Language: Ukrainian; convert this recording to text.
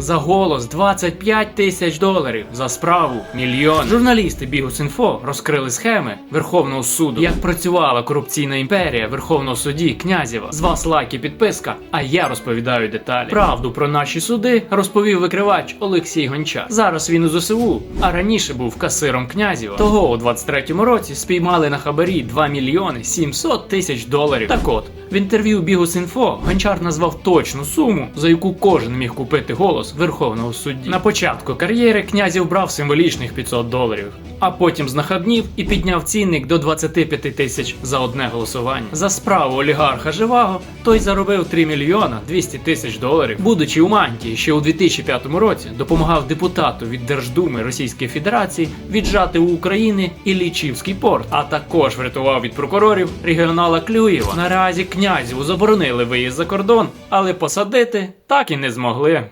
За голос 25 тисяч доларів. За справу мільйон. Журналісти Бігус.Інфо розкрили схеми Верховного суду, як працювала корупційна імперія Верховного судді Князєва. З вас лайк і підписка, а я розповідаю деталі. Правду про наші суди розповів викривач Олексій Гончар. Зараз він у ЗСУ, а раніше був касиром Князєва. Того у 23-му році спіймали на хабарі 2 мільйони 700 тисяч доларів. Так от, в інтерв'ю Бігус.Інфо Гончар назвав точну суму, за яку кожен міг купити голос Верховного судді. На початку кар'єри Князів брав символічних 500 доларів, а потім знахабнів і підняв цінник до 25 тисяч за одне голосування. За справу олігарха Живаго той заробив 3 мільйона 200 тисяч доларів. Будучи у мантії, ще у 2005 році допомагав депутату від Держдуми Російської Федерації віджати у України Іллічівський порт, а також врятував від прокурорів регіонала Клюєва. Наразі князю заборонили виїзд за кордон, але посадити так і не змогли.